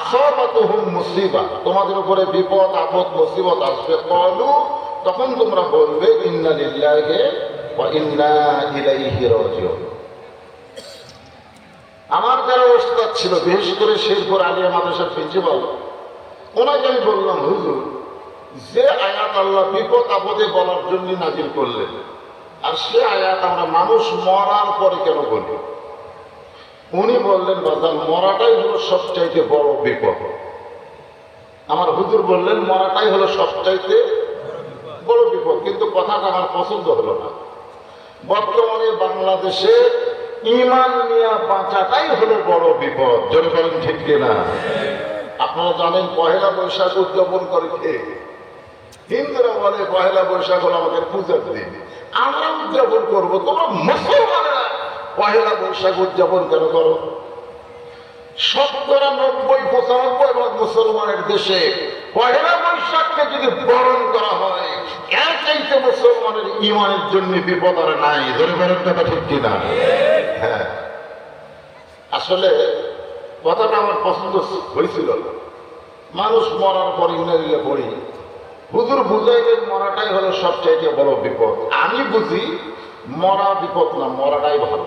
আসবাতুহুম মুসিবা, তোমাদের উপরে বিপদ, আপদ, মুসিবত আসবে। কলু তখন তোমরা বলবে, ইন্না লিল্লাহি ওয়া ইন্না ইলাইহি রাজিউন। আমার যারা ওস্তাদ ছিল, বিশেষ করে শেরপুর আলিয়া মাদ্রাসার প্রিন্সিপাল, ওনাকে আমি বললাম, হুজুর, যে আয়াত আল্লাহ বিপদ, আপদে বলার জন্য নাজিল করলেন, আর সে আয়াত আমরা মানুষ মরার পরে কেন বলি? উনি বললেন, বাজান, মরাটাই হলো সবচাইতে বড় বিপদ। আমার হুজুর বললেন, মরাটাই হলো সবচাইতে বড় বিপদ। কিন্তু কথাটা আমার পছন্দ হলো না। বর্তমানে বাংলাদেশে ইমান নিয়ে বাঁচাটাই হলো বড় বিপদ। জোরে বলেন ঠিক কিনা? আপনারা জানেন, পহেলা বৈশাখ উদযাপন করে কে? হিন্দুরা বলে, পহেলা বৈশাখ হলো আমাদের পূজার দিন। আমরা উদযাপন করব, তোমরা মুসলমানেরা। পহেলা বৈশাখ উদযাপন কেন করো? শতকরা নব্বই, পঁচানব্বই ভাগ মুসলমানের দেশে পহেলা বৈশাখকে যদি বরণ করা হয়, এর চাইতে মুসলমানের ইমানের জন্য বিপদ আর নাই। ধরে বলেন কথা ঠিক কিনা হ্যাঁ। আসলে কথাটা আমার পছন্দ হয়েছিল। মানুষ মরার পর ইংরেজিলে পড়ি। হুজুর বুঝাইলেন মরাটাই হলো সবচাইতে বড় বিপদ। আমি বুঝি মরা বিপদ না, মরাটাই ভালো।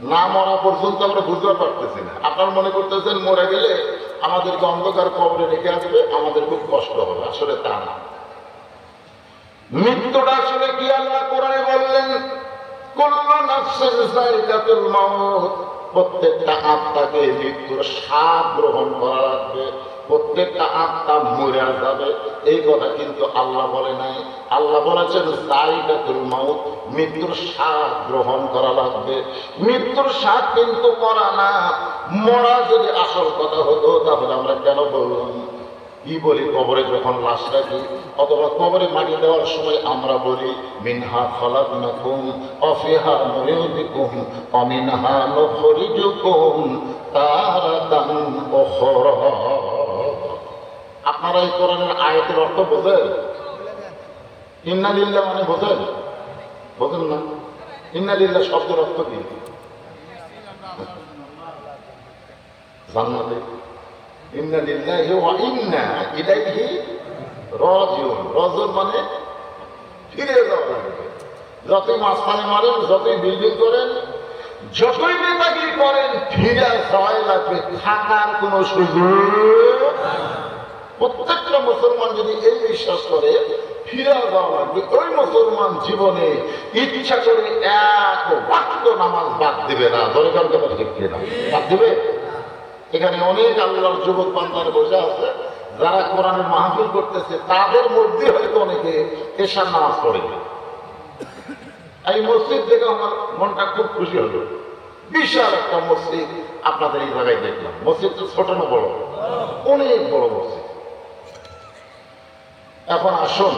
না মরা পর্যন্ত আমরা বুঝতে পারতেছি না। আপনার মনে করতেছেন মরে গেলে আমাদেরকে অন্ধকার কবরে রেখে আসবে, আমাদের খুব কষ্ট হবে। আসলে তা না। মৃত্যুটা আসলে কি আল্লাহ কোরআনে বললেন? প্রত্যেকটা আত্মাকে মৃত্যুর স্বাদ গ্রহণ করা লাগবে। প্রত্যেকটা আত্মা মরে যাবে। এই কথা কিন্তু আল্লাহ বলে নাই। আল্লাহ বলেছেন জায়গাতুল মাউত মৃত্যুর স্বাদ গ্রহণ করা লাগবে। মৃত্যুর স্বাদ কিন্তু করা না। মরা যদি আসল কথা হতো, তাহলে আমরা কেন বললাম? কি বলি, কবরে যখন লাশ রাখি, অথবা কবরে মাটি দেওয়ার সময় আমরা বলি, মিনহা ফলাক নাকুম অফিহা নুরিউদিকুম, অমিনহা নখরিজুকুম তারাতান উখরা। আপনারা এই কোরআনের আয়াতের অর্থ বোঝেন? ইন্নালিল্লাহ মানে বোঝেন? বোঝেন না? ইন্নালিল্লাহ শব্দের অর্থ কি? জান্নাতে। ইন্না লিল্লাহি ওয়া ইন্না ইলাইহি রাজিউন। রাজিউন মানে ফিরে যাওয়া লাগবে। যতই মাঝখানে মারেন, যতই বিল্ডিং করেন, যতই নেতাগিরি করেন, ফিরে যাওয়াই লাগবে। থাকার কোনো সুযোগ প্রত্যেকটা মুসলমান যদি এই বিশ্বাস করে, ফিরে যাওয়া লাগবে। ওই মুসলমান জীবনে ইচ্ছা করে এক বাক্য নামাজ বাদ দিবে না। দরকার কথা ঠিক না বাদ দিবে? এখানে অনেক আল্লাহর যুবক বান্দার বসে আছে, যারা কোরআনের মাহফিল করতেছে, তাদের মধ্যে হয়তো অনেকে এশার নামাজ পড়ে। এই মসজিদ দেখে আমার মনটা খুব খুশি হলো। বিশাল একটা মসজিদ আপনাদের এই জায়গায় দেখলাম। মসজিদ তো ছোট না বড়, অনেক বড় মসজিদ। এখন আসুন।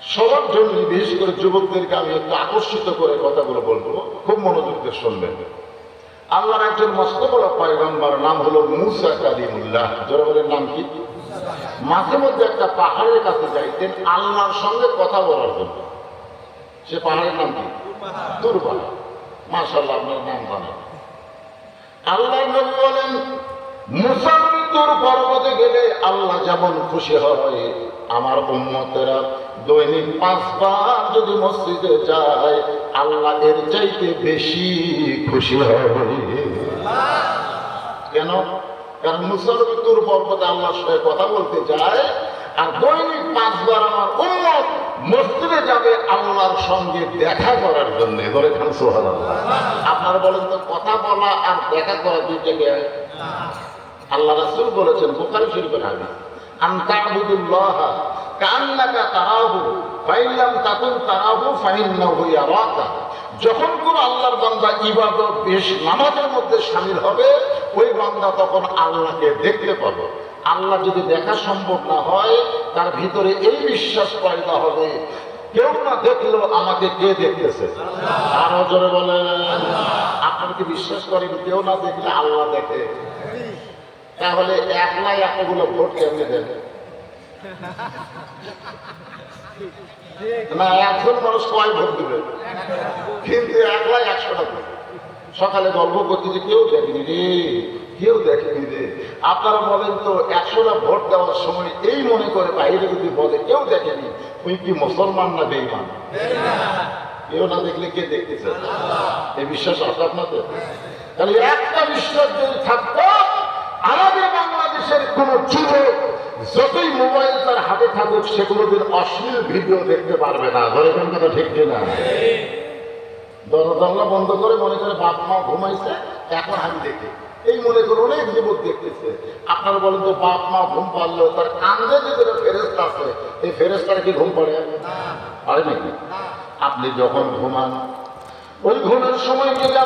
সবার জন্য বিশেষ করে যুবকদেরকে আমি একটু আকর্ষিত করে কথাগুলো বলব। খুব মনোযোগ দিয়ে শুনবেন। আল্লাহর একজন মস্ত বড় পয়গম্বর, নাম হলো মুসা কালিমুল্লাহ। জোরে নাম কি? মাঝে মধ্যে একটা পাহাড়ের কাছে যাইতেন আল্লাহর সঙ্গে কথা বলার জন্য। সে পাহাড়ের নাম কি? দুর্বা মাশাল্লাহ আপনার নাম জানেন। আল্লাহ নবী বলেন মুসাল্লি তোর পর্বতে গেলে আল্লাহ যেমন খুশি হয়, আমার উন্মতেরা দৈনিক পাঁচবার যদি মসজিদে যায়, আল্লাহ এর চাইতে বেশি খুশি হয়। কেন? কারণ মুসলমান তোর পর্বতে আল্লাহর সঙ্গে কথা বলতে যায়, আর দৈনিক পাঁচবার আমার উন্মত মসজিদে যাবে আল্লাহর সঙ্গে দেখা করার জন্য। ধরে খান সোহান আপনারা বলেন তো, কথা বলা আর দেখা করা দুই জায়গায়? আল্লাহ রাসুল বলেছেন, বুখারী শরীফের ইয়ারাকা। যখন কোন আল্লাহর বান্দা ইবাদত, বেশ নামাজের মধ্যে শামিল হবে, ওই বান্দা তখন আল্লাহকে দেখতে পাবে। আল্লাহ যদি দেখা সম্ভব না হয়, তার ভিতরে এই বিশ্বাস পয়দা হবে। কেউ না দেখলেও আমাকে কে দেখতেছে? আরও জোরে বলেন। আপনার কি বিশ্বাস করেন, কেউ না দেখলে আল্লাহ দেখে? তাহলে একলাই এতগুলো ভোট কেমনি দেন না, একজন মানুষ কয় ভোট দিবে? কিন্তু একলাই একশো টাকা সকালে গল্প করতে যে কেউ দেখেনি রে, কেউ দেখেনি রে। আপনারা বলেন তো, একশোটা ভোট দেওয়ার সময় এই মনে করে বাইরে যদি বলে কেউ দেখেনি তুই কি মুসলমান না বেইমান কেউ না দেখলে কে দেখতেছে? এই বিশ্বাস আছে আপনাদের? তাহলে একটা বিশ্বাস যদি থাকতো আমাদের বাংলাদেশের কোন যুবক যতই মোবাইল তার হাতে থাকুক সে কোনোদিন অশ্লীল ভিডিও দেখতে পারবে না। ধরে কোন কথা ঠিক কিনা? দরজানলা বন্ধ করে মনে করে বাপ মা ঘুমাইছে এখন আমি দেখি। এই মনে করে অনেক যুবক দেখতেছে। আপনারা বলেন তো বাপ মা ঘুম পারল তার কান্দে যে ফেরেস্তা আছে এই ফেরেস্তার কি ঘুম পড়ে? পারে নাকি? আপনি যখন ঘুমান ওই ঘুমের সময় যদি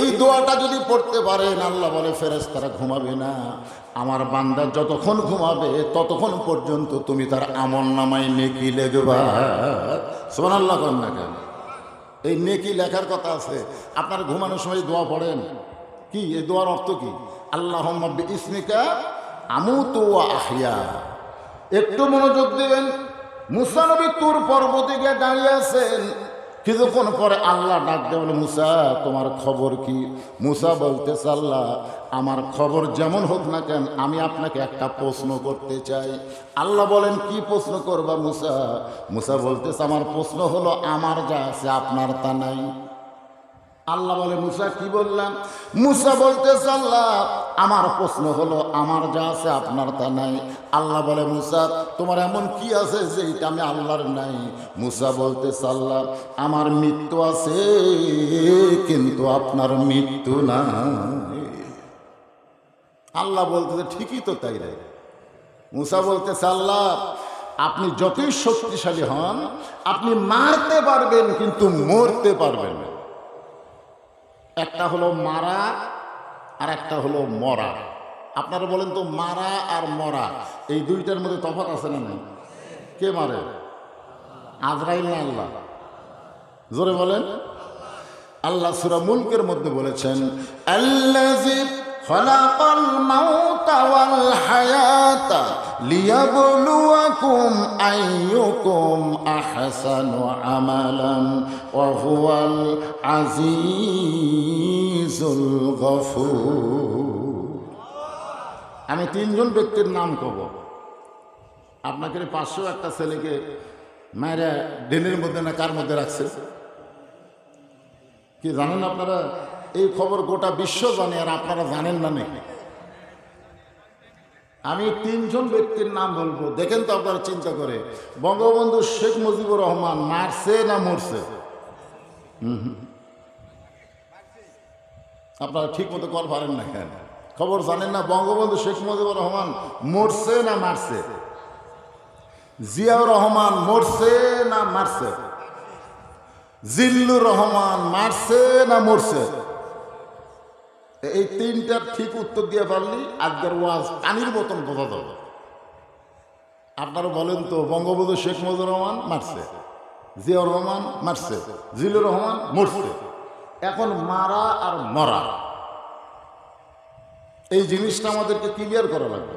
এই দোয়াটা যদি পড়তে পারেন, আল্লাহ বলে ফেরেস্তারা ঘুমাবে না। আমার বান্দা যতক্ষণ ঘুমাবে, ততক্ষণ পর্যন্ত তুমি তার আমল নামায় নেকি লেখবা। সোমান আল্লাহ কর না কেন? এই নেকি লেখার কথা আছে। আপনার ঘুমানোর সময় দোয়া পড়েন? কি? এই দোয়ার অর্থ কি? আল্লাহ ইসমিকা আমু তো আহিয়া একটু মনোযোগ দেবেন মুসানবী তুর পর্বতে গিয়ে দাঁড়িয়ে আছেন কিছুক্ষণ পরে আল্লাহ ডাক বলে, মুসা, তোমার খবর কি? মুসা বলতেছে আল্লাহ আমার খবর যেমন হোক না কেন, আমি আপনাকে একটা প্রশ্ন করতে চাই। আল্লাহ বলেন, কি প্রশ্ন করবা মুসা? মুসা বলতেছে আমার প্রশ্ন হলো, আমার যা আছে আপনার তা নাই। আল্লাহ বলে, মুসা, কি বললাম? মুসা বলতে আল্লাহ আমার প্রশ্ন হলো, আমার যা আছে আপনার তা নাই। আল্লাহ বলে, মুসা, তোমার এমন কি আছে যে এটা আমি আল্লাহর নাই? মুসা বলতে আল্লাহ আমার মৃত্যু আছে, কিন্তু আপনার মৃত্যু নাই। আল্লাহ বলতেছে ঠিকই তো তাই রে। মুসা বলতেছে আল্লাহ আপনি যতই শক্তিশালী হন, আপনি মারতে পারবেন, কিন্তু মরতে পারবেন না। একটা হলো মারা আর একটা হলো মরা। আপনারা বলেন তো মারা আর মরা, এই দুইটার মধ্যে তফাত আছে না নেই? কে মারে? আজরাইল না আল্লাহ? জোরে বলেন। আল্লাহ সুরা মুলকের মধ্যে বলেছেন আল্লাজি خلق الموت والحياة ليبلوكم أيكم أحسن عملا وهو العزيز الغفور আমি তিনজন ব্যক্তির নাম কব আপনাকে পাঁচশো একটা ছেলেকে মায়েরা ডেনের মধ্যে না কার মধ্যে রাখছে কি জানেন আপনারা এই খবর গোটা বিশ্ব জানে আর আপনারা জানেন না নাকি আমি তিনজন ব্যক্তির নাম বলব। দেখেন তো আপনারা চিন্তা করে। বঙ্গবন্ধু শেখ মুজিবুর রহমান মারছে না মরছে। আপনারা ঠিক মতো কল পারেন না কেন? খবর জানেন না বঙ্গবন্ধু শেখ মুজিবুর রহমান মরছে না মারছে? জিয়াউর রহমান মরছে না মারছে? জিল্লুর রহমান মারছে না মরছে? এই তিনটার ঠিক উত্তর দিয়ে পারলি আজকের ওয়াজ পানির মতন বোঝা যাবে। আপনারা বলেন তো, বঙ্গবন্ধু শেখ মুজিবুর রহমান মারছে, জিয়াউর রহমান মারছে, জিল্লুর রহমান মরছে। এখন মারা আর মরা। এই জিনিসটা আমাদেরকে ক্লিয়ার করা লাগবে।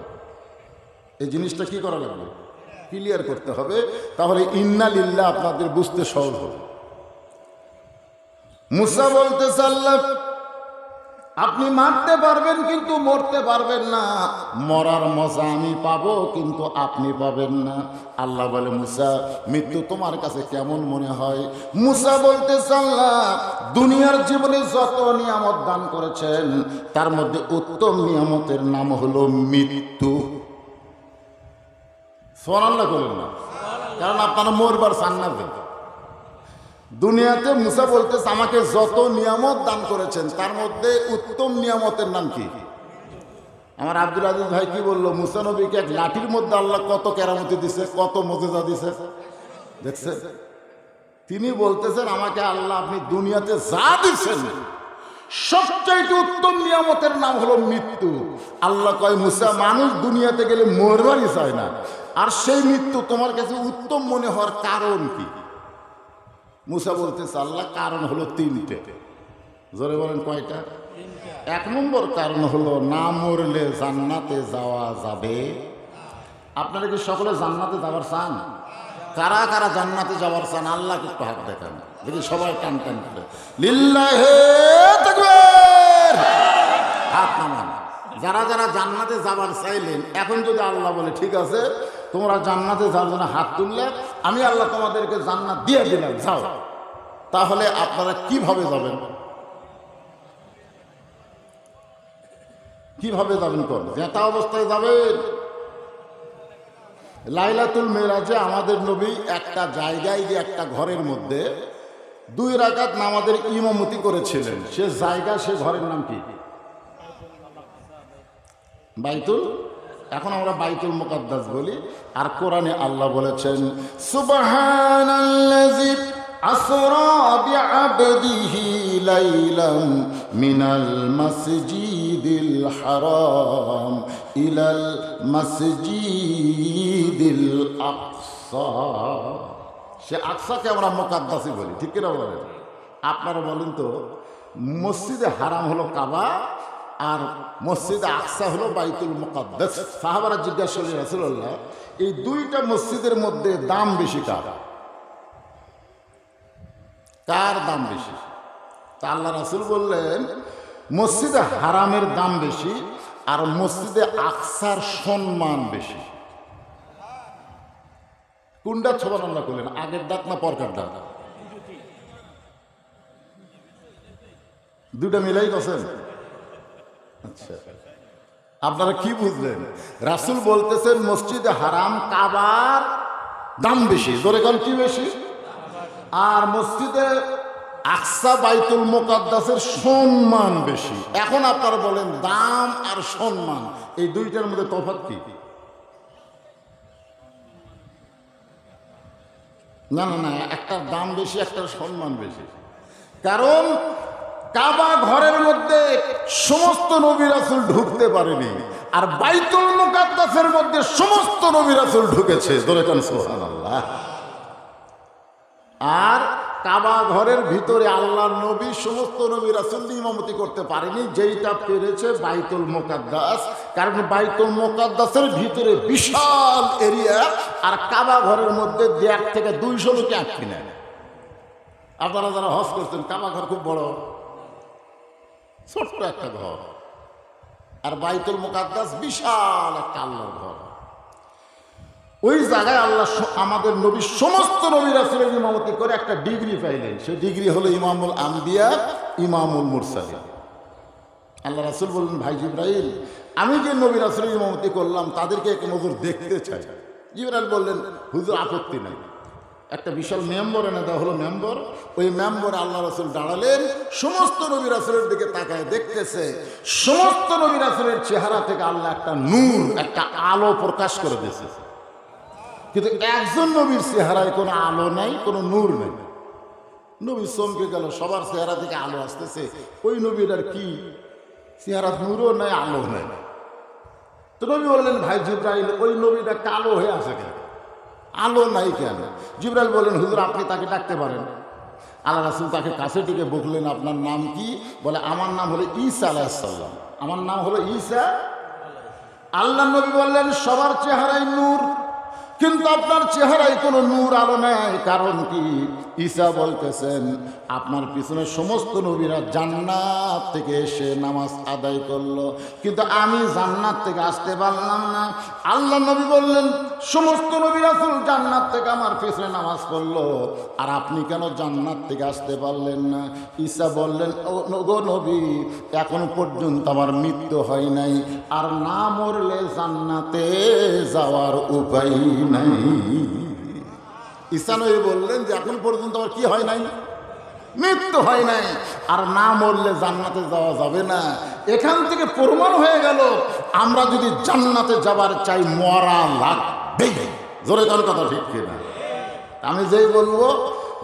এই জিনিসটা কি করা লাগবে? ক্লিয়ার করতে হবে। তাহলে ইন্না লিল্লা আপনাদের বুঝতে সহজ হবে। মুসা বলতে চাল্লাহ আপনি মারতে পারবেন কিন্তু মরতে পারবেন না। মরার মজা আমি পাবো কিন্তু আপনি পাবেন না। আল্লাহ বলে, মুসা, মৃত্যু তোমার কাছে কেমন মনে হয়? মুসা বলতে চাল্লাহ দুনিয়ার জীবনে যত নিয়ামত দান করেছেন, তার মধ্যে উত্তম নিয়ামতের নাম হলো মৃত্যু। সোনাল্লাহ করলেন না। কারণ আপনারা মরবার চান না তো। দুনিয়াতে মুসা বলতেছে, আমাকে যত নিয়ামত দান করেছেন, তার মধ্যে উত্তম নিয়ামতের নাম কি? আমার আব্দুল আজিজ ভাই কি বলল, মুসা নবীকে এক লাঠির মধ্যে আল্লাহ কত কেরামতি দিছে, কত মজেজা দিছে। দেখছে তিনি বলতেছেন, আমাকে আল্লাহ আপনি দুনিয়াতে যা দিচ্ছেন সবচাইতে উত্তম নিয়ামতের নাম হলো মৃত্যু। আল্লাহ কয়, মুসা, মানুষ দুনিয়াতে গেলে মরবারই চায় না। আর সেই মৃত্যু তোমার কাছে উত্তম মনে হওয়ার কারণ কি? মুসা বলতেছে আল্লাহ কারণ হলো তিনটে। জোরে বলেন কয়টা? এক নম্বর কারণ হলো না মরলে জান্নাতে যাওয়া যাবে। আপনারা কি সকলে জান্নাতে যাওয়ার চান? কারা কারা জান্নাতে যাওয়ার চান? আল্লাহকে একটু হাত দেখান। দেখি সবাই টান টান করে। লিল্লাহে হাত নামান। যারা যারা জান্নাতে যাবার চাইলেন, এখন যদি আল্লাহ বলে, ঠিক আছে তোমরা জান্নাতে যাওয়ার জন্য হাত তুললে, আমি আল্লাহ তোমাদেরকে জান্নাত দিয়ে দিলাম, যাও। তাহলে আপনারা কীভাবে যাবেন? কীভাবে যাবেন কোন জেতা অবস্থায় যাবেন। লাইলাতুল মেরাজে আমাদের নবী একটা জায়গায় গিয়ে একটা ঘরের মধ্যে দুই রাকাত নামাজের ইমামতি করেছিলেন। সে জায়গা, সে ঘরের নাম কি? বাইতুল এখন আমরা বাইতুল মুকাদ্দাস বলি, আর কোরআনে আল্লাহ বলেছেন সুবহানাল্লাযী আসরা বিআবদিহি লাইলাম মিনাল মাসজিদিল হারাম ইলাল মাসজিদিল আকসা। সে আকসাকে আমরা মুকাদ্দাসই বলি, ঠিক কিনা বলেন? আপনারা বলেন তো, মসজিদে হারাম হলো কাবা আর মসজিদে আকসা হলো বাইতুল মুকাদ্দাস। সাহাবারা জিজ্ঞাসা করলেন, রাসূলুল্লাহ, এই দুইটা মসজিদের মধ্যে দাম বেশি কার? কার দাম বেশি? তা আল্লাহ রাসূল বললেন, মসজিদে হারামের দাম বেশি আর মসজিদে আকসার সম্মান বেশি। কোনটা? ছবন আল্লাহ করলেন আগের ডাক না পরকার ডাক দুটা মিলাই গেছেন আচ্ছা। আপনারা কি বুঝলেন? রাসুল বলতেছেন, মসজিদে হারাম, কাবার দাম বেশি। জোরে কাল কি বেশি? আর মসজিদে আকসা বাইতুল মোকাদ্দাসের সম্মান বেশি। এখন আপনারা বলেন, দাম আর সম্মান, এই দুইটার মধ্যে তফাৎ কি? না না না একটার দাম বেশি একটার সম্মান বেশি। কারণ কাবা ঘরের মধ্যে সমস্ত নবী রাসুল ঢুকতে পারেনি। আর বাইতুল মুকাদ্দাসের মধ্যে সমস্ত নবী রাসুল ঢুকেছে। ধরে কান, সুবহানাল্লাহ। আর কাবা ঘরের ভিতরে আল্লাহর নবী সমস্ত নবী রাসুল ইমামতি করতে পারেনি। যেইটা পেরেছে বাইতুল মোকাদ্দাস। কারণ বাইতুল মোকাদ্দাসের ভিতরে বিশাল এরিয়া। আর কাবা ঘরের মধ্যে দেড় থেকে দুইশো লোকে আটকে নেয়। আপনারা যারা হজ করছেন, কাবা ঘর খুব বড়। ছোট্ট একটা ঘর। আর বাইতুল মোকাদ্দাস বিশাল একটা আল্লাহর ঘর। ওই জায়গায় আল্লাহ আমাদের নবী সমস্ত নবী রাসুলের ইমামতি করে একটা ডিগ্রি পাইলেন। সে ডিগ্রি হলো ইমামুল আম্বিয়া, ইমামুল মুরসালিন। আল্লাহ রাসুল বললেন, ভাই জিব্রাহিম আমি যে নবী রাসুলের ইমামতি করলাম, তাদেরকে এক নজর দেখতে চাই। জিব্রাইল বললেন, হুজুর, আপত্তি নাই। একটা বিশাল মেম্বর এনে দেওয়া হলো মেম্বর। ওই মেম্বর আল্লাহ রাসুল দাঁড়ালেন, সমস্ত নবী রাসুলের দিকে তাকায় দেখতেছে, সমস্ত নবী রাসুলের চেহারা থেকে আল্লাহ একটা নূর, একটা আলো প্রকাশ করে দিয়েছে। কিন্তু একজন নবীর চেহারায় কোনো আলো নাই, কোনো নূর নেই। নবী চমকে গেল, সবার চেহারা থেকে আলো আসতেছে। ওই নবীর আর কি? চেহারা নূরও নাই আলো নাই। তো নবী বললেন, ভাই জিব্রাইল, ওই নবীটা কালো হয়ে আসে কেন? আলো নাই কেন? জিবরাল বললেন, হুজুর, আপনি তাকে ডাকতে পারেন। আল্লাহ রাসুল তাকে কাছে টিকে বকলেন, আপনার নাম কি? বলে, আমার নাম হলো ঈসা আলাহিসাল্লাম আমার নাম হলো ঈসা? আল্লাহ নবী বললেন, সবার চেহারাই নূর। কিন্তু আপনার চেহারায় কোনো নূর আলো নাই। কারণ কি? ঈসা বলতেছেন, আপনার পিছনে সমস্ত নবীরা জান্নাত থেকে এসে নামাজ আদায় করল। কিন্তু আমি জান্নাত থেকে আসতে পারলাম না। আল্লাহ নবী বললেন, সমস্ত নবী রাসুল জান্নাত থেকে আমার পিছনে নামাজ পড়ল। আর আপনি কেন জান্নাত থেকে আসতে পারলেন না? ঈসা বললেন, ও গো নবী, এখন পর্যন্ত আমার মৃত্যু হয় নাই। আর না মরলে জান্নাতে যাওয়ার উপায় নাই। ঈসা নবী বললেন যে, এখন পর্যন্ত আমার কি হয় নাই? মৃত্যু হয় নাই। আর না মরলে জান্নাতে যাওয়া যাবে না। এখান থেকে প্রমাণ হয়ে গেল, আমরা যদি জান্নাতে যাবার চাই, মরা লাগবেই। জোরে কোন কথা ঠিক কিনা? আমি যেই বলব,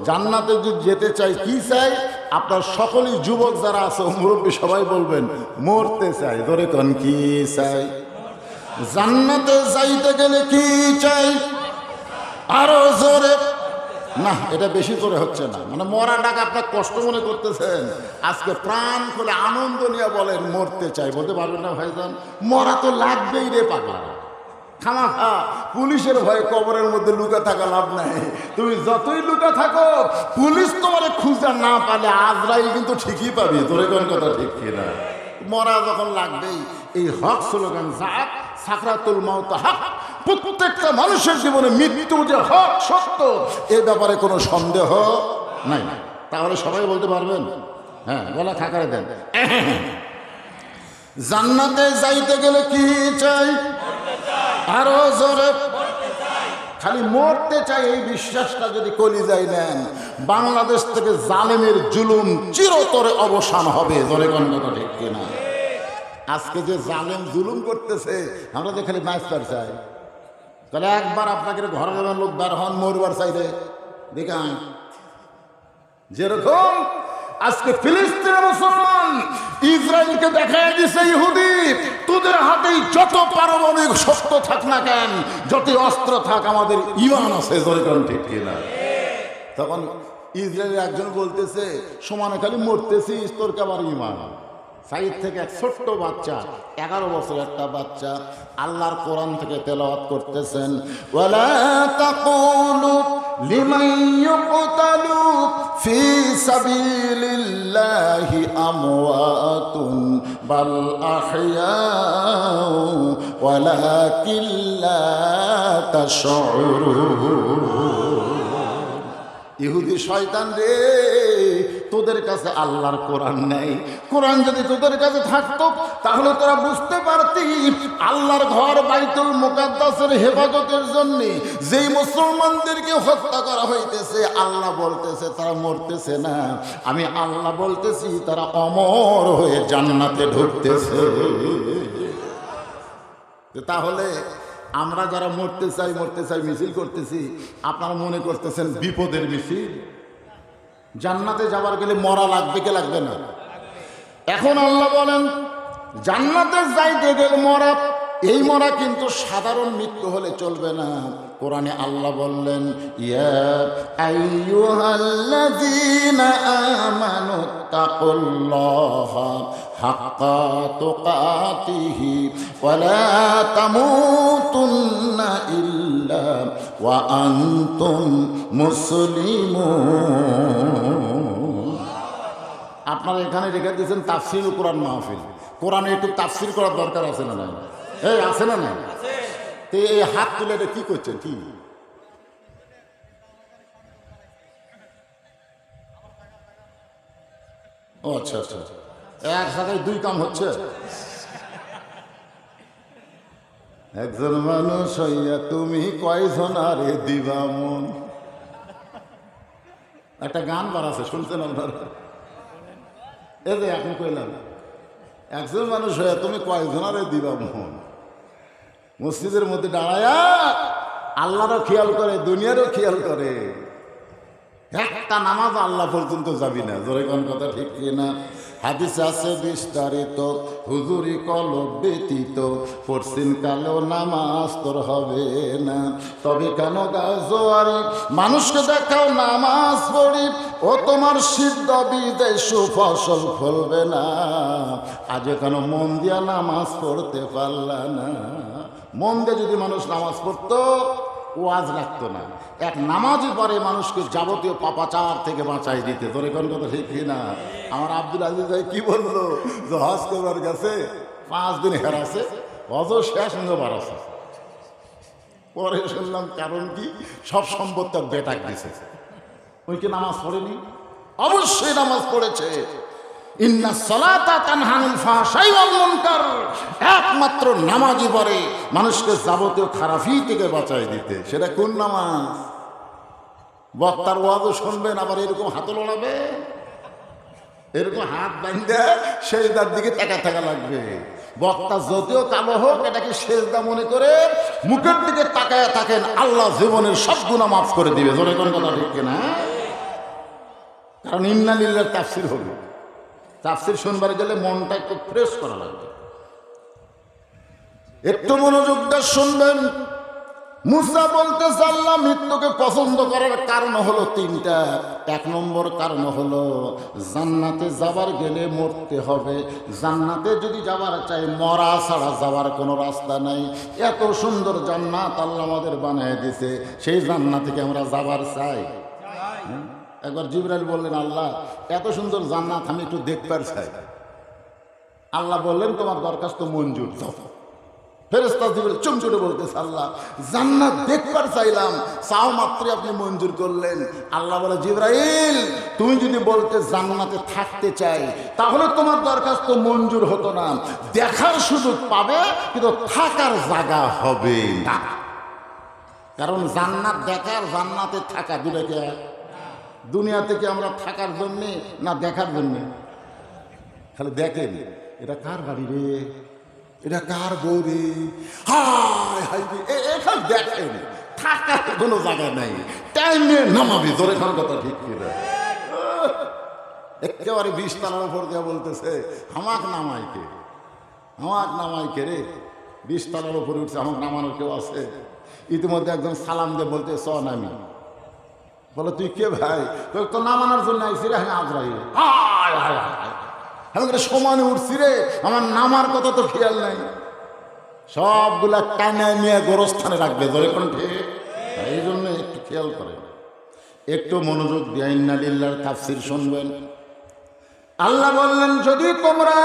জান্নাতে যদি যেতে চাই, কি চাই? আপনার সকলেই যুবক যারা আছে, মুরব্বী সবাই বলবেন, মরতে চাই। ধরে কোন, কি চাই? জান্নাতে যাইতে গেলে কি চাই? আরও জোরে। না, এটা বেশি করে হচ্ছে না। মানে মরা ডাক আপনার কষ্ট মনে করতেছেন। আজকে প্রাণ খুলে আনন্দ নিয়ে বলেন, মরতে চাই। বলতে পারবেন না, ভাইজান? মরা তো লাগবেই রে পাগলা। খামাখা, পুলিশের ভয়ে কবরের মধ্যে লুকা থাকা লাভ নাই। তুমি যতই লুকা থাকো, পুলিশ তোমার খুঁজা না পালে আজরাইল কিন্তু ঠিকই পাবি। তোরে কোন কথা ঠিক কিনা? মরা যখন লাগবেই, এই হক স্লোগান যাক, সাকরাতুল মাউত হক প্রত্যেকটা মানুষের জীবনে মৃত্যু যে হক সত্য এ ব্যাপারে কোনো সন্দেহ নাই। তাহলে সবাই বলতে পারবেন? হ্যাঁ গলা খাকারে দেন। জান্নাতে যাইতে গেলে কি চাই? আরও জোরে। খালি মরতে চাই এই বিশ্বাসটা যদি কলি কলিজাই নেন, বাংলাদেশ থেকে জালেমের জুলুম চিরতরে অবসান হবে। জোরে কথা ঠিক কিনা? আজকে যে জালেম জুলুম করতেছে, আমরা যে খালি মাস্টার চাই। তাহলে একবার আপনাকে ঘরে যাবেন লোক বার হন, মরবার সাইডে দেখান যেরকম আজকে ফিলিস্তিনের মুসলমান ইসরায়েলকে দেখা দিছে ইহুদি, তোদের হাতেই যত পারমাণবিক শক্ত থাক না কেন, যত অস্ত্র থাক, আমাদের ইমান আছে ঠিক কিনা তখন ইসরায়েলের একজন বলতেছে, সমানে খালি মরতেছিস, তোর কেবার ইমান? সাইড থেকে এক ছোট্ট বাচ্চা, এগারো বছর একটা বাচ্চা আল্লাহর কোরআন থেকে তেলাওয়াত করতেছেন। ওয়ালা তাকুলু লিমান ইউকতালু ফি সাবিলিল্লাহি আমওয়াতুন, বাল আহইয়াউ ওয়ালাকিন লা তাশউরুন। ইহুদি শয়তান রে, তোদের কাছে আল্লাহর কোরআন নেই। কোরআন যদি তোদের কাছে থাকতো, তাহলে তোরা বুঝতে পারতি আল্লাহর ঘর বাইতুল মোকাদ্দাসের হেফাজতের জন্য যেই মুসলমানদেরকে হত্যা করা হইতেছে, আল্লাহ বলতেছে, তারা মরতেছে না। আমি আল্লাহ বলতেছি, তারা অমর হয়ে জান্নাতে ঢুকতেছে। তাহলে আমরা যারা মরতে চাই মরতে চাই, মিছিল করতেছি, আপনারা মনে করতেছেন বিপদের মিছিল? জান্নাতে যাবার গেলে মরা লাগবে কে লাগবে না? এখন আল্লাহ বলেন, জান্নাতে যাইতে গেলে মরা, এই মরা কিন্তু সাধারণ মৃত্যু হলে চলবে না। কোরআনে আল্লাহ বললেন, ইয়া আমানু তাকুল্লাহা। ওয়া লা তামুতুন্না ইল্লা ওয়া আনতুম মুসলিমুন আপনারা এখানে রেখে দিয়েছেন তাফসির কোরআন মাহফিল। কোরআনে একটু তাফসির করার দরকার আছে না নাই? এই, আছে না নাই? তো এই হাত তুলে কি করছেন? কি? ও আচ্ছা আচ্ছা আচ্ছা। এক জায়গায় দুই কাম হচ্ছে। একজন মানুষ হইয়া তুমি কয়জন আরে দিবা মন? একটা গান বার আছে শুনছেন আপনারা? এই যে এখন কইলাম একজন মানুষ হইয়া তুমি কয়েকজনারে দিবা মন? মসজিদের মধ্যে দাঁড়ায়া আল্লাহরও খেয়াল করে দুনিয়ারও খেয়াল করে। একটা নামাজ আল্লাহ পর্যন্ত যাবি না। জোরে কোন কথা ঠিক কি না? হাদিস আছে বিস্তারিত, হুজুরি কলব ব্যতীত পশ্চিম কালেও নামাজ তোর হবে না। তবে কেন গাজোয়ারি মানুষকে দেখাও নামাজ পড়ি, ও তোমার সিদ্ধ বিদেশ সুফসল ফলবে না। আজ কেন মন দিয়া নামাজ পড়তে পারলা না? মন দিয়ে যদি মানুষ নামাজ পড়তো ওয়াজ লাগতো না। এক নামাজই পরে মানুষকে যাবতীয় পাপাচার থেকে বাঁচাই দিতে। তোর এখন কথা ঠিক না? আমার আব্দুল আজিজ ভাই কি বলল? যে হজ করবার গেছে, পাঁচ দিন হেরাছে হজ শেষ হয়ে বাড়াছে পরে শুনলাম কারণ কি? সব সম্পদ তার বেটাক দিছে। ওই কি নামাজ পড়েনি? অবশ্যই নামাজ পড়েছে। ইন্না একমাত্র নামাজই পড়ে মানুষকে যাবতীয় খারাপই থেকে বাঁচায় দিতে। সেটা কোন নামাজ? বক্তার ওয়াজও শুনবেন, আবার এরকম হাত লড়াবে? এরকম হাত বাঁধে শেষদার দিকে টাকা থাকা লাগবে। বক্তা যদিও কালো হোক, এটাকে শেষদা মনে করে মুখের দিকে তাকায় থাকেন, আল্লাহ জীবনের সব গুণা মাফ করে দিবে। জোরে কোন কথা ঠিক কিনা? কারণ ইন্নালিল্লার তাফসির হবে। তাফসির শুনবার গেলে মনটা একটু ফ্রেশ করা লাগবে। একটু মনোযোগ দিয়ে শুনবেন। মুসা বলতে চাল্লাম মৃত্যুকে পছন্দ করার কারণ হলো তিনটা। এক নম্বর কারণ হলো, জান্নাতে যাবার গেলে মরতে হবে। জান্নাতে যদি যাবার চাই, মরা ছাড়া যাওয়ার কোনো রাস্তা নাই। এত সুন্দর জান্নাত আল্লাহ আমাদের বানিয়ে দিছে সেই জান্নাত থেকে আমরা যাবার চাই। হুম? একবার জিবরাইল বললেন, আল্লাহ, এত সুন্দর জান্নাত আমি একটু দেখবার চাই আল্লাহ বললেন, তোমার দরখাস্ত মঞ্জুর, যাও। ফেরেস্তা জিবরাইল চমচুটে বলতেছে, আল্লাহ, জান্নাত দেখবার চাইলাম, চাও মাত্রই আপনি মঞ্জুর করলেন। আল্লাহ বলে, জিব্রাইল, তুমি যদি বলতে জান্নাতে থাকতে চাই, তাহলে তোমার দরখাস্ত মঞ্জুর হতো না। দেখার সুযোগ পাবে, কিন্তু থাকার জায়গা হবে না। কারণ জান্নাত দেখার জান্নাতে থাকা দুটাকে। দুনিয়া থেকে আমরা থাকার জন্যে না দেখার জন্যে? খালি দেখেন, এটা কার বাড়ি রে? এটা কার বউ রে? হায় এখানে দেখেন, থাকার কোনো জায়গা নাই। টাইম নামাবি, জোরে খান কথা ঠিক কিনা? একেবারে বিষ তালার উপর দেওয়া বলতেছে হামাক নামাই কে? হামাক নামাই কে রে? বিষ তালার উপরে উঠছে, আমাকে নামানোর কেউ আছে? ইতিমধ্যে একজন সালাম দিয়ে বলতে চ বলে, তুই কে ভাই? তো নামানোর জন্য আইসি রে হ্যাঁ আজরাইল। হায় হায় আমি সমানে উঠছি রে, আমার নামার কথা তো খেয়াল নাই। সবগুলা টানে নিয়ে গোরস্থানে রাখবে, ধরে কোন এই জন্য একটু খেয়াল করেন। একটু মনোযোগ দিয়ে ইন্নালিল্লার তাফসির শুনবেন। আল্লাহ বললেন, যদি তোমরা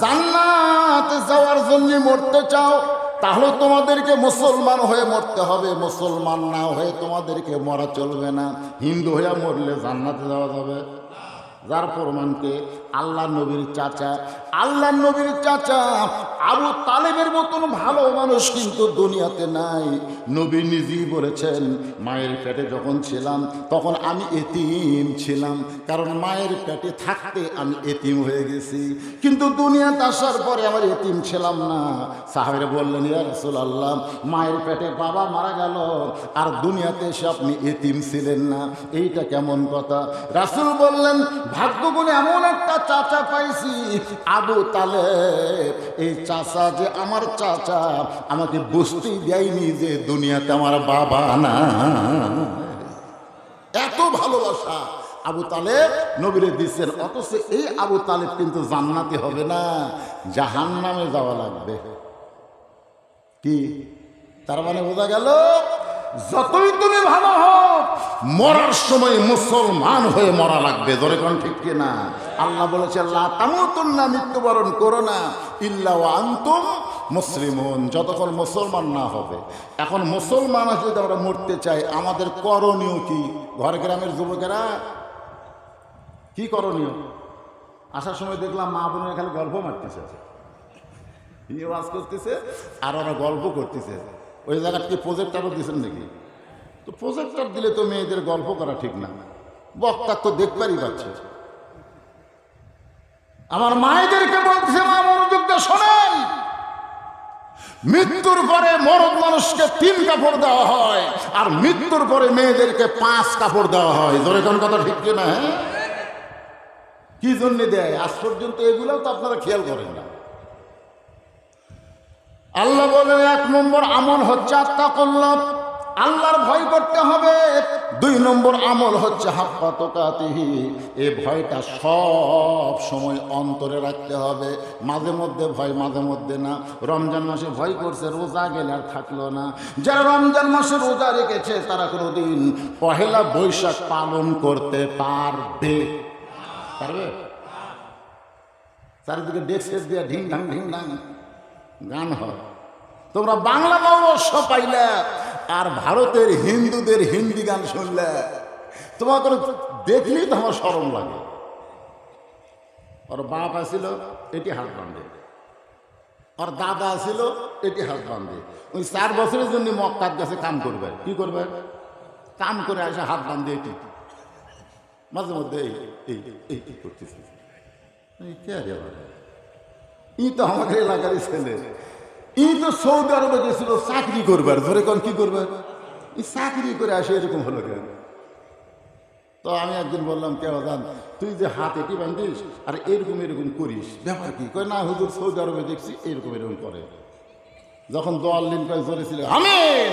জান্নাত যাওয়ার জন্য মরতে চাও তাহলে তোমাদেরকে মুসলমান হয়ে মরতে হবে। মুসলমান না হয়ে তোমাদেরকে মরা চলবে না। হিন্দু হয়ে মরলে জান্নাতে যাওয়া যাবে। যার প্রমাণকে আল্লাহ নবীর চাচা আল্লাহ নবীর চাচা, আবু তালেবের মতন ভালো মানুষ কিন্তু দুনিয়াতে নাই। নবী নিজেই বলেছেন, মায়ের পেটে যখন ছিলাম, তখন আমি এতিম ছিলাম, কারণ মায়ের পেটে থাকতে আমি এতিম হয়ে গেছি। কিন্তু দুনিয়াতে আসার পরে আমার এতিম ছিলাম না। সাহেবের বললেন, ইয়া রসুল আল্লাহ মায়ের পেটে বাবা মারা গেল, আর দুনিয়াতে এসে আপনি এতিম ছিলেন না। এইটা কেমন কথা? রাসুল বললেন, ভাগ্যগুণে এমন একটা চাচা পাইছি। আবু তালে এই চাচা যে আমার চাচা, আমাকে বুঝতেই দেয়নি যে দুনিয়াতে আমার বাবা না। এত ভালোবাসা। আবু তালেব নবীরে দিচ্ছেন অথচ এই আবু তালেব কিন্তু জান্নাতি হবে না জাহান নামে যাওয়া লাগবে। কি? তার মানে বোঝা গেল যতই তুমি ভালো হও, মরার সময় মুসলমান হয়ে মরা লাগবে। ধরে কোন ঠিক কিনা আল্লাহ বলেছে আল্লাহ তামুতুন্না, মৃত্যুবরণ করো না। ইল্লা আনতুম মুসলিমুন। যতক্ষণ মুসলমান না হবে। এখন মুসলমান আছে যদি আমরা মরতে চাই, আমাদের করণীয় কি? ঘর গ্রামের যুবকেরা? কি করণীয়? আসার সময় দেখলাম মা বোনের খালি গল্প মারতেছে। ইয়ে ওয়াজ করতেছে আর ওরা গল্প করতেছে। ওই জায়গায় কি প্রজেক্টারও দিয়েছেন নাকি? তো প্রজেক্টার দিলে তো মেয়েদের গল্প করা ঠিক না। বক্তার তো দেখবারই পাচ্ছে। আমার মায়েদেরকে বলতেছে, মা, মনোযোগটা শোনেন। মৃত্যুর পরে মরদ মানুষকে তিন কাপড় দেওয়া হয়, আর মৃত্যুর পরে মেয়েদেরকে পাঁচ কাপড় দেওয়া হয়। ধরে কোন কথা ঠিক কিনা হ্যাঁ? কি জন্য দেয়? আজ পর্যন্ত এগুলোও তো আপনারা খেয়াল করেন না। আল্লাহ বলেন, এক নম্বর আমল হচ্ছে আত্মা করলাম আল্লাহর ভয় করতে হবে। দুই নম্বর আমল হচ্ছে হাপ্পাতকাতিহি এ ভয়টা সব সময় অন্তরে রাখতে হবে। মাঝে মধ্যে ভয়, মাঝে মধ্যে না। রমজান মাসে ভয় করছে, রোজা গেলে আর থাকল না। যারা রমজান মাসে রোজা রেখেছে, তারা কোনোদিন পহেলা বৈশাখ পালন করতে পারবে। পারবে? চারিদিকে ডেস্ক দিয়ে ঢিং ঢাং ঢিং ঢাং গান হয়। তোমরা বাংলা নববর্ষ পাইলে, আর ভারতের হিন্দুদের হিন্দি গান শুনলে কোনো দেখলেই তো আমার সরম লাগে। ওর বাপ আসিল এটি হাত বাঁধে ওর দাদা আসিল এটি হাত বাঁধে ওই চার বছরের জন্য মক্কার কাছে কাম করবে। কি করবে? কাম করে আসে হাত বাঁধে এটি। মাঝে মধ্যে এই এই করতেছে। কে রে? ই তো আমাদের এলাকারই ছেলে। ই তো সৌদি আরবে গেছিল, চাকরি করবার। ধরে কোন কি করবে? ই চাকরি করে আসে এরকম হলো কেন? তো আমি একদিন বললাম, কে জান, তুই যে হাত এটি বান্ধিস আর এরকম এরকম করিস, ব্যাপার কি? কয়, না, হুজুর, সৌদি আরবে দেখছি এরকম এরকম করে। যখন দোয়াল লিন কয়, জোরে ছিল, আমিন!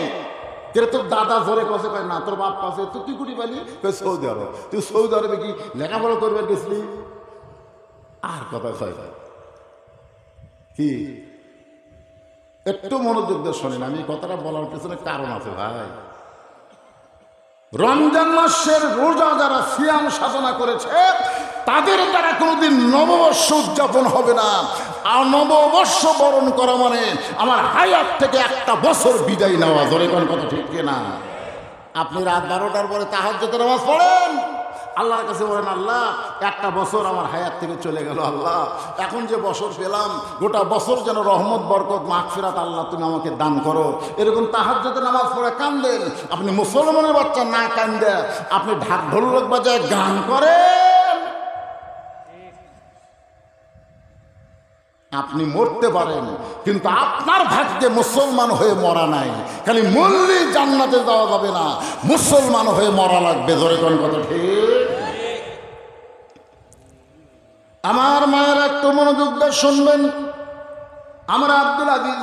কেরে, তোর দাদা জোরে কষে কয়, না, তোর বাপ কষে তো তুই কুটি পালি? কয়, সৌদি আরব। তুই সৌদি আরবে কি লেখাপড়া করবে গেছিলি? আর কথা কয় কি? একটু মনোযোগ দিয়ে শোনেন, আমি কথাটা বলার পেছনে কারণ আছে ভাই। রমজান মাসের রোজা যারা সিয়াম সাধনা করেছে, তাদের দ্বারা কোনোদিন নববর্ষ উদযাপন হবে না। আর নববর্ষ বরণ করা মানে আমার হায়াত থেকে একটা বছর বিদায় নেওয়া। ধরে কথা ঠিক না আপনি রাত বারোটার পরে তাহার নামাজ পড়েন? আল্লাহর কাছে বলেন, আল্লাহ, একটা বছর আমার হায়াত থেকে চলে গেল, আল্লাহ। এখন যে বছর পেলাম, গোটা বছর যেন রহমত, বরকত, মাগফিরাত আল্লাহ তুমি আমাকে দান করো। এরকম তাহার যাতে নামাজ পড়ে কান্দেন। আপনি মুসলমানের বাচ্চা না কান্দে, আপনি ঢাক ঢোলক বাজায় গান করেন। আপনি মরতে পারেন, কিন্তু আপনার ভাগ্যে মুসলমান হয়ে মরা নাই। খালি মল্লি জান্নাতে যাওয়া যাবে না, মুসলমান হয়ে মরা লাগবে। ধরে কোন কথা ঠিক? আমার মায়ের একটু মনোযোগ শুনবেন। আমরা আব্দুল আজিজ